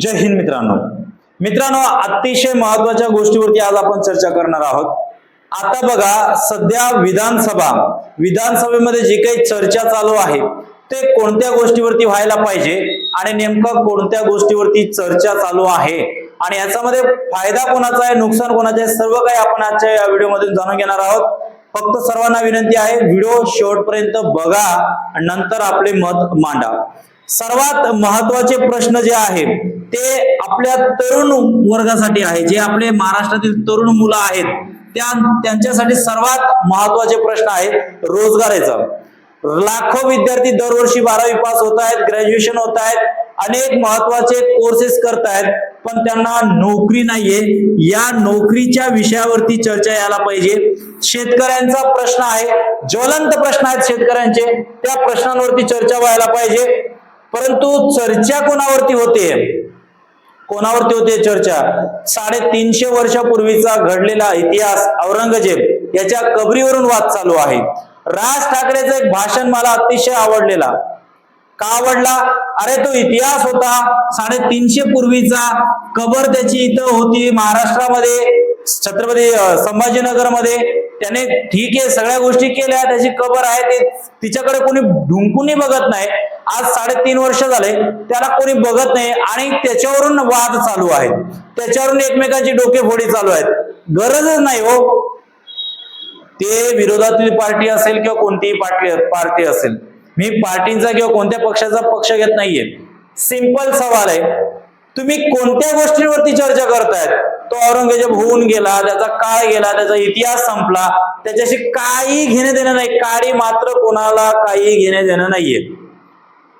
जय हिंद मित्रांनो. मित्रांनो अतिशय महत्त्वाच्या गोष्टीवरती आज आपण चर्चा करणार आहोत. आता बघा सध्या विधानसभा विधानसभेमध्ये जी काही चर्चा चालू आहे ते कोणत्या गोष्टीवरती व्हायला पाहिजे आणि नेमकं कोणत्या गोष्टीवरती चर्चा चालू आहे आणि याच्यामध्ये फायदा कोणाचा आहे नुकसान कोणाचं आहे सर्व काही आपण आजच्या या व्हिडिओमधून जाणून घेणार आहोत. फक्त सर्वांना विनंती आहे व्हिडिओ शेवटपर्यंत बघा आणि नंतर आपले मत मांडा. सर्वात महत्त्वाचे प्रश्न जे आहेत ते आपल्या तरुण वर्गासाठी आहे जे आपले महाराष्ट्रातील तरुण मुलं आहेत त्या त्यांच्यासाठी सर्वात महत्त्वाचे प्रश्न आहेत रोजगाराचा. लाखो विद्यार्थी दरवर्षी बारावी पास होत आहेत ग्रॅज्युएशन होत आहेत अनेक महत्त्वाचे कोर्सेस करत आहेत पण त्यांना नोकरी नाहीये. या नोकरीच्या विषयावरती चर्चा यायला पाहिजे. शेतकऱ्यांचा प्रश्न आहे ज्वलंत प्रश्न आहेत शेतकऱ्यांचे त्या प्रश्नांवरती चर्चा व्हायला पाहिजे. परंतु चर्चा कोणावरती होते? कोणावरती होते चर्चा? साडेतीनशे वर्षापूर्वीचा घडलेला इतिहास औरंगजेब याच्या कबरीवरून वाद चालू आहे. राज ठाकरेचं एक भाषण मला अतिशय आवडलेला. का आवडला? अरे तो इतिहास होता. साडेतीनशे पूर्वीचा कबर त्याची इथं होती महाराष्ट्रामध्ये छत्रपती संभाजीनगरमध्ये. त्याने ठीक आहे सगळ्या गोष्टी केल्या त्याची कबर आहे ते तिच्याकडे कोणी ढुंकूनही बघत नाही. आज साडेतीन वर्ष झाले त्याला कोणी बघत नाही आणि त्याच्यावरून वाद चालू आहेत. त्याच्यावरून एकमेकांची डोकेफोडी चालू आहेत. गरजच नाही हो. ते विरोधातील पार्टी असेल किंवा कोणतीही पार्टी पार्टी असेल. मी पार्टींचा किंवा कोणत्या पक्षाचा पक्ष घेत नाहीये. सिंपल सवाल आहे. तुम्ही कोणत्या गोष्टींवरती चर्चा करतायत? तो औरंगजेब होऊन गेला त्याचा काळ गेला त्याचा इतिहास संपला. त्याच्याशी काही घेणे देणं नाही. काळी मात्र कोणाला काही घेणे देणं नाहीये.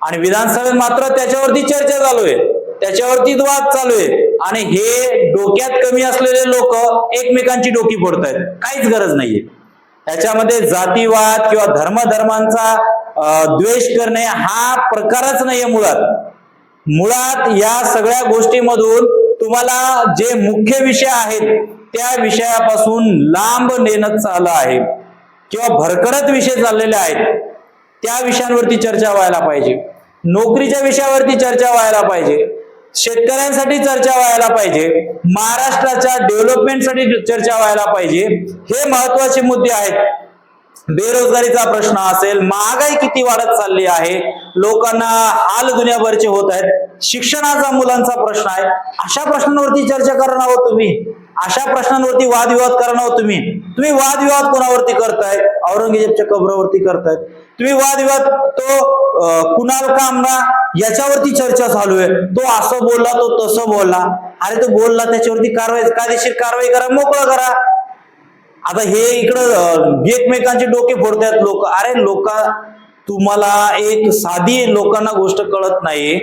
आणि विधानसभेत मात्र त्याच्यावरती चर्चा चालू आहे. त्याच्यावरती वाद चालू आहे. आणि हे डोक्यात कमी असलेले लोक एकमेकांची डोकी फोडतायत. काहीच गरज नाहीये. त्याच्यामध्ये जातीवाद किंवा धर्मधर्मांचा द्वेष करणे हा प्रकारच नाहीये मुळात. मुळात या सगळ्या गोष्टीमधून तुम्हाला जे मुख्य विषय आहेत त्या विषयापासून लांब नेणं चाललं आहे. किंवा भरकरत विषय चाललेले आहेत त्या विषयांवरती चर्चा व्हायला पाहिजे. नोकरीच्या विषयावरती चर्चा व्हायला पाहिजे. शेतकऱ्यांसाठी चर्चा व्हायला पाहिजे. महाराष्ट्राच्या डेव्हलपमेंटसाठी चर्चा व्हायला पाहिजे. हे महत्त्वाचे मुद्दे आहेत. बेरोजगारीचा प्रश्न असेल महागाई किती वाढत चालली आहे लोकांना हाल दुनियाभरचे होत आहेत शिक्षणाचा मुलांचा प्रश्न आहे अशा प्रश्नांवरती चर्चा करणार आहोत तुम्ही अशा प्रश्नांवरती वादविवाद करणार आहोत तुम्ही. तुम्ही वादविवाद कोणावरती करताय? औरंगजेबच्या कबरावरती करतायत. तुम्ही वादविवाद तो कुणाल कामरा याच्यावरती चर्चा चालू आहे. तो असं बोलला तो तसं बोलला. अरे तो बोलला त्याच्यावरती कारवाई कायदेशीर कारवाई करा मोकळं करा. आता हे इकडं एकमेकांचे डोके फोडतात लोक. अरे लोक तुम्हाला एक साधी लोकांना गोष्ट कळत नाही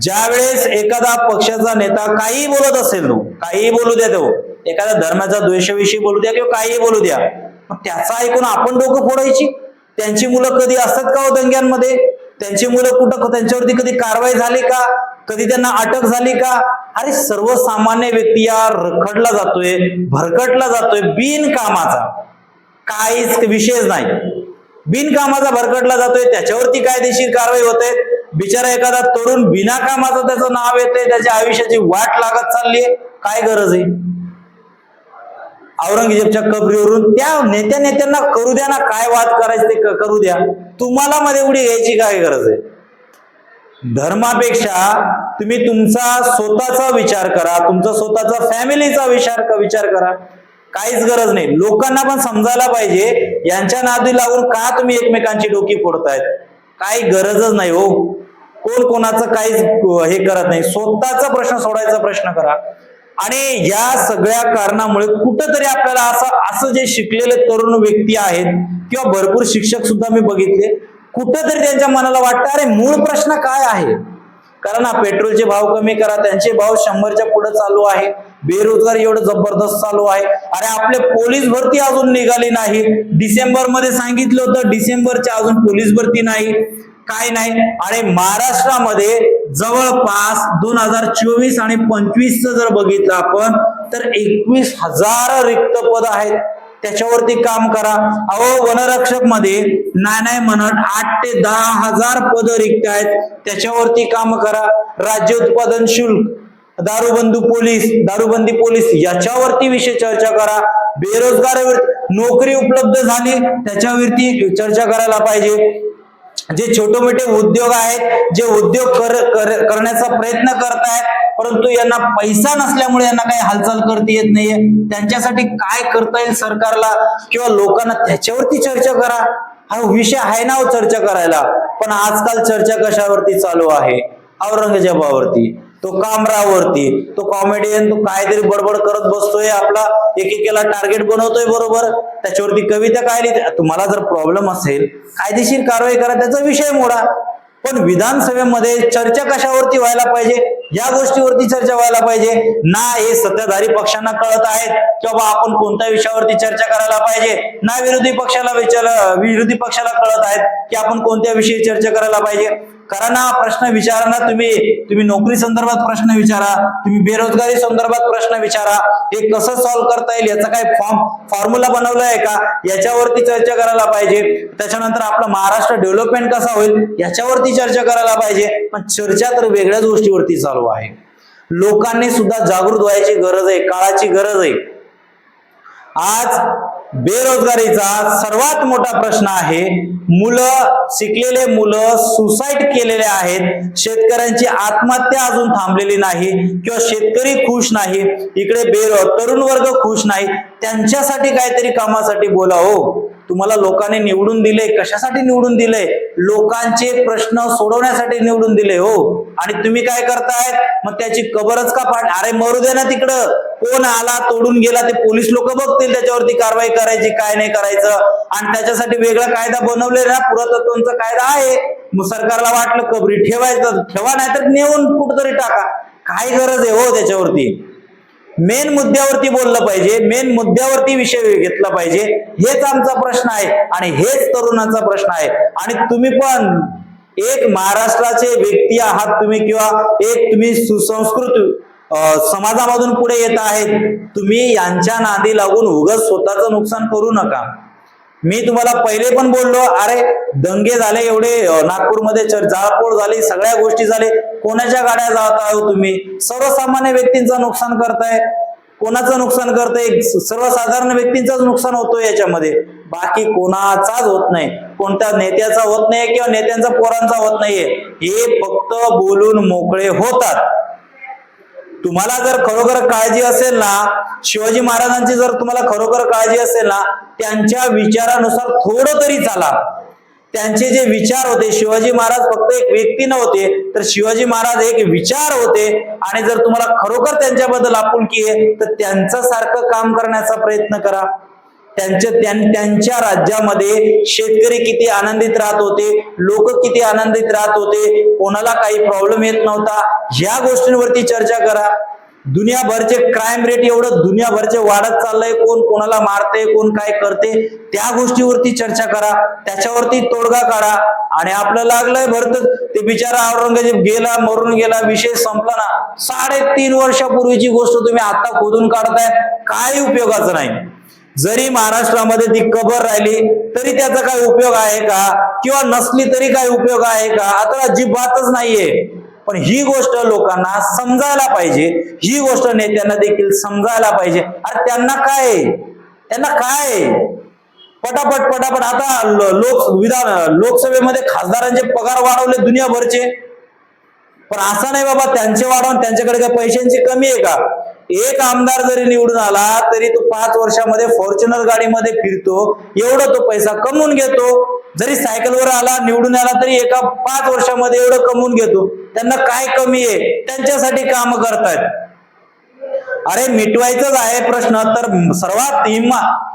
ज्या वेळेस एखादा पक्षाचा नेता काही बोलत असेल तो काहीही बोलू द्या तो एखाद्या धर्माचा द्वेषाविषयी बोलू द्या किंवा काहीही बोलू द्या मग त्याचा ऐकून आपण डोकं फोडायची. त्यांची मुलं कधी असतात का हो दंग्यांमध्ये? त्यांची मुलं कुठं त्यांच्यावरती कधी कारवाई झाली का? कधी त्यांना अटक झाली का? अरे सर्वसामान्य व्यक्ती या रखडला जातोय भरकटला जातोय बिनकामाचा. काहीच विशेष नाही. बिनकामाचा भरकटला जातोय त्याच्यावरती कायदेशीर कारवाई होते. बिचारा एखादा तरुण बिना कामाचं त्याचं नाव येतंय त्याच्या आयुष्याची वाट लागत चालली आहे काय गरज आहे? औरंगजेबच्या कबरीवरून. त्या नेत्या नेत्यांना करू द्या ना काय वाद करायचे ते करू द्या. तुम्हाला मध्ये उडी घ्यायची काय गरज आहे? धर्मापेक्षा तुम्ही तुमचा स्वतःचा विचार करा तुमचा स्वतःचा फॅमिलीचा विचार विचार करा. काहीच गरज नाही. लोकांना पण समजायला पाहिजे यांच्या नादी लागून का तुम्ही एकमेकांची डोकी फोडतायत? काही गरजच नाही हो. कोण कोणाचं काहीच हे करत नाही. स्वतःचा प्रश्न सोडायचा प्रश्न करा. आणि या सगळ्या कारणामुळे कुठंतरी आपल्याला असं असं जे शिकलेले तरुण व्यक्ती आहेत किंवा भरपूर शिक्षक सुद्धा मी बघितले कुठंतरी त्यांच्या मनाला वाटतं अरे मूळ प्रश्न काय आहे? कारण हा पेट्रोलचे भाव कमी करा त्यांचे भाव शंभरच्या पुढे चालू आहे. बेरोजगारी एवढं जबरदस्त चालू आहे. अरे आपले पोलीस भरती अजून निघाली नाही. डिसेंबरमध्ये सांगितलं होतं डिसेंबरच्या अजून पोलीस भरती नाही. काय नाही. आणि महाराष्ट्रामध्ये जवळपास दोन हजार चोवीस आणि पंचवीसचं जर बघितलं आपण तर एकवीस हजार रिक्त पद आहेत. त्याच्यावरती काम करा. अहो वनरक्षकमध्ये नाही नाही म्हणत आठ ते दहा हजार पद रिक्त आहेत. त्याच्यावरती काम करा. राज्य उत्पादन शुल्क दारूबंदी पोलीस दारूबंदी पोलीस याच्यावरती विषय चर्चा करा. बेरोजगार नोकरी उपलब्ध झाली त्याच्यावरती चर्चा करायला पाहिजे. जे छोटे मोठे उद्योग आहेत जे उद्योग कर, कर- करण्याचा प्रयत्न करतायत परंतु यांना पैसा नसल्यामुळे यांना काही हालचाल करता येत नाहीये. त्यांच्यासाठी काय करता येईल सरकारला किंवा लोकांना त्याच्यावरती चर्चा करा. हा विषय आहे ना हो चर्चा करायला. पण आजकाल चर्चा कशावरती चालू आहे? औरंगजेबावरती. तो कामरावरती. तो कॉमेडियन तो काहीतरी बडबड करत बसतोय आपला. एकेकेला टार्गेट बनवतोय बरोबर. त्याच्यावरती कविता काय लिहिते? तुम्हाला जर प्रॉब्लेम असेल कायदेशीर कारवाई करा. त्याचा विषय मोडा. पण विधानसभेमध्ये चर्चा कशावरती व्हायला पाहिजे? या गोष्टीवरती चर्चा व्हायला पाहिजे. ना हे सत्ताधारी पक्षांना कळत आहेत की बाबा आपण कोणत्या विषयावरती चर्चा करायला पाहिजे? ना विरोधी पक्षाला विचार विरोधी पक्षाला कळत आहेत की आपण कोणत्या विषयी चर्चा करायला पाहिजे? करा ना प्रश्न विचारा ना तुम्ही. तुम्ही नोकरी संदर्भात प्रश्न विचारा तुम्ही बेरोजगारी संदर्भात प्रश्न विचारा. हे कसं सॉल्व्ह करता येईल याचा काय फॉर्म फॉर्म्युला बनवला आहे का? याच्यावरती चर्चा करायला पाहिजे. त्याच्यानंतर आपलं महाराष्ट्र डेव्हलपमेंट कसा होईल याच्यावरती चर्चा करायला पाहिजे. पण चर्चा तर वेगळ्याच गोष्टीवरती चालू आहे. लोकांनी सुद्धा जागृत व्हायची गरज आहे काळाची गरज आहे. आज बेरोजगारीचा सर्वात मोठा प्रश्न आहे. मुलं शिकलेले मुलं सुसाईड केलेले आहेत. शेतकऱ्यांची आत्महत्या अजून थांबलेली नाही किंवा शेतकरी खुश नाही इकडे बेरो तरुण वर्ग खुश नाही. त्यांच्यासाठी काहीतरी कामासाठी बोला हो. तुम्हाला लोकांनी निवडून दिले कशासाठी निवडून दिले? लोकांचे प्रश्न सोडवण्यासाठी निवडून दिले हो. आणि तुम्ही काय करताय? मग त्याची कबरच का फाट अरे मरू दे ना तिकडं. कोण आला तोडून गेला ते पोलीस लोक बघतील त्याच्यावरती कारवाई करायची काय नाही करायचं. आणि त्याच्यासाठी वेगळा कायदा बनवले ना पुरातत्वांचा कायदा आहे. मग सरकारला वाटलं कबरी ठेवायचं ठेवा नाहीतर नेऊन कुठतरी टाका. काय गरज आहे हो त्याच्यावरती. मेन मुद्द्यावरती बोललं पाहिजे मेन मुद्द्यावरती विषय घेतला पाहिजे हेच आमचा प्रश्न आहे आणि हेच तरुणांचा प्रश्न आहे. आणि तुम्ही पण एक महाराष्ट्राचे व्यक्ती आहात तुम्ही किंवा एक तुम्ही सुसंस्कृत समाजामधून पुढे येत आहेत तुम्ही यांच्या नादी लागून उगाच स्वतःचं नुकसान करू नका. मी तुम्हाला पहिले पण बोललो अरे दंगे झाले एवढे नागपूरमध्ये जाळपोळ झाली सगळ्या गोष्टी झाले. कोणाच्या गाड्या जात आहो तुम्ही? सर्वसामान्य व्यक्तींचं नुकसान करताय. कोणाचं नुकसान करताय? सर्वसाधारण व्यक्तींचंच नुकसान होतोय याच्यामध्ये. बाकी कोणाचाच होत नाही. कोणत्या नेत्याचा होत नाही किंवा नेत्यांचा पोरांचा होत नाहीये. हे फक्त बोलून मोकळे होतात. तुम्हाला जर खरोखर काळजी असेल ना शिवाजी महाराजांची जर तुम्हाला खरोखर काळजी असेल ना त्यांच्या विचारानुसार थोडं तरी चाला. त्यांचे जे विचार होते शिवाजी महाराज फक्त एक व्यक्ती नव्हते तर शिवाजी महाराज एक विचार होते. आणि जर तुम्हाला खरोखर त्यांच्याबद्दल आपुलकी आहे तर त्यांचं सारखं काम करण्याचा प्रयत्न करा. त्यांच्या त्यां- त्यांच्या राज्यामध्ये शेतकरी किती आनंदित राहत होते लोक किती आनंदित राहत होते कोणाला काही प्रॉब्लेम येत नव्हता या गोष्टींवरती चर्चा करा. दुनियाभरचे क्राईम रेट एवढं दुनियाभरचे वाढत चाललंय. कोण कोणाला मारते कोण काय करते त्या गोष्टीवरती चर्चा करा. त्याच्यावरती तोडगा काढा. आणि आपलं लागलंय भरत ते बिचारा औरंगजेब गेला मरून गेला विषय संपला ना. साडेतीन वर्षापूर्वीची गोष्ट तुम्ही आता खोदून काढताय. काही उपयोगाचं नाही. जरी महाराष्ट्रामध्ये ती कबर राहिली तरी त्याचा काय उपयोग आहे का? किंवा नसली तरी काय उपयोग आहे का? आता अजिबातच नाहीये. पण ही गोष्ट लोकांना समजायला पाहिजे. ही गोष्ट नेत्यांना देखील समजायला पाहिजे. अरे त्यांना काय? आहे? त्यांना काय? पटापट पटापट. आता लोक विधान लोकसभेमध्ये खासदारांचे पगार वाढवले दुनियाभरचे. पण असं नाही बाबा त्यांचे वाढवून त्यांच्याकडे काय पैशांची कमी आहे का? एक आमदार जरी निवडून आला तरी तो पाच वर्षामध्ये फॉर्च्युनर गाडीमध्ये फिरतो. एवढं तो पैसा कमवून घेतो. जरी सायकलवर आला निवडून आला तरी एका पाच वर्षामध्ये एवढं कमवून घेतो. त्यांना काय कमी आहे? त्यांच्यासाठी काम करतायत. अरे मिटवायचंच आहे प्रश्न तर सर्वात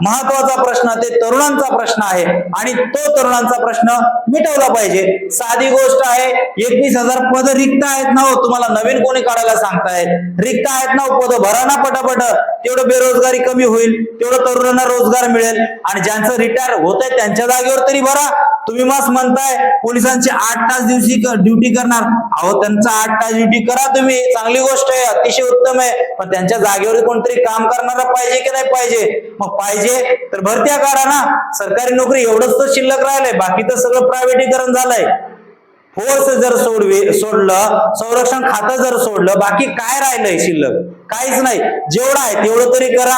महत्त्वाचा प्रश्न ते तरुणांचा प्रश्न आहे. आणि तो तरुणांचा प्रश्न मिटवला पाहिजे. साधी गोष्ट आहे एकवीस हजार पद रिक्त आहेत ना हो तुम्हाला नवीन कोणी काढायला सांगतायत. रिक्त आहेत ना हो पद भरा ना पटापट. तेवढं बेरोजगारी कमी होईल तेवढं तरुणांना रोजगार मिळेल. आणि ज्यांचं रिटायर होत आहे त्यांच्या जागेवर तरी भरा. तुम्ही मस्त म्हणताय पोलिसांची आठ तास दिवशी ड्युटी करणार. अहो त्यांचा आठ तास ड्युटी करा तुम्ही. चांगली गोष्ट आहे अतिशय उत्तम आहे. पण त्यांच्या जागेवर कोणतरी काम करणारा पाहिजे की नाही पाहिजे? मग पाहिजे तर भरत्या करा ना. सरकारी नोकरी एवढंच तर शिल्लक राहिलंय. बाकी तर सगळं प्रायव्हेटीकरण झालंय. फोर्स जर सोडवे सोडलं संरक्षण खातं जर सोडलं बाकी काय राहिलंय शिल्लक? काहीच नाही. जेवढं आहे तेवढं तरी करा.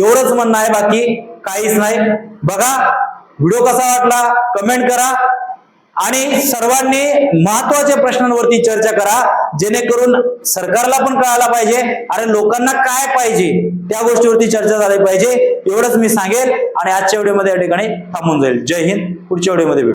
एवढंच म्हणणं आहे बाकी. काहीच नाही. बघा व्हिडिओ कसा वाटला कमेंट करा. आणि सर्वांनी महत्त्वाच्या प्रश्नांवरती चर्चा करा जेणेकरून सरकारला पण कळायला पाहिजे अरे लोकांना काय पाहिजे त्या गोष्टीवरती चर्चा झाली पाहिजे एवढंच मी सांगेल. आणि आजच्या व्हिडिओमध्ये या ठिकाणी थांबून जाईल. जय हिंद. पुढच्या व्हिडिओमध्ये